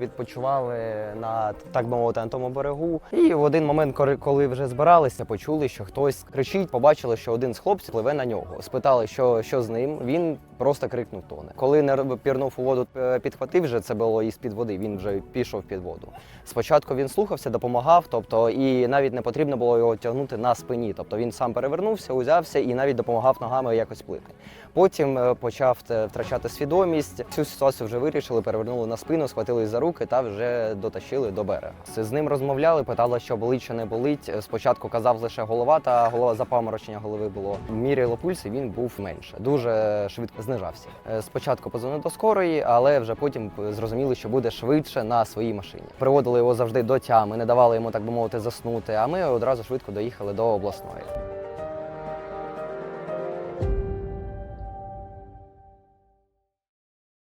відпочивали на так би мовити на тому берегу. І в один момент, коли- вже збиралися, почули, що хтось кричить, побачили, що один з хлопців пливе на нього. Спитали, що, що з ним. Він просто крикнув тоне. Коли не пірнув у воду, е, підхватив вже це було із під води. Він вже пішов під воду. Спочатку він слухався, допомагав, тобто і навіть не потрібно було його тягнути на спині. Тобто він сам перевернувся, узявся і навіть допомагав ногами якось плити. Потім е, почав втрачати свідомість. Цю ситуацію вже вирішили, перевернули на спину, схватили за руки та вже дотащили до берега. З ним розмовляли, питали, що болить чи не болить. Спочатку казав лише голова, та голова запаморочення голови було. Міряли пульс, і він був менше. Дуже швидко знижався. Е, Спочатку позвонили до скорої, але вже потім зрозуміли, що буде швидше на своїй машині. Приводили його завжди до тями, не давали йому, так би мовити, заснути. А ми одразу швидко доїхали до обласної.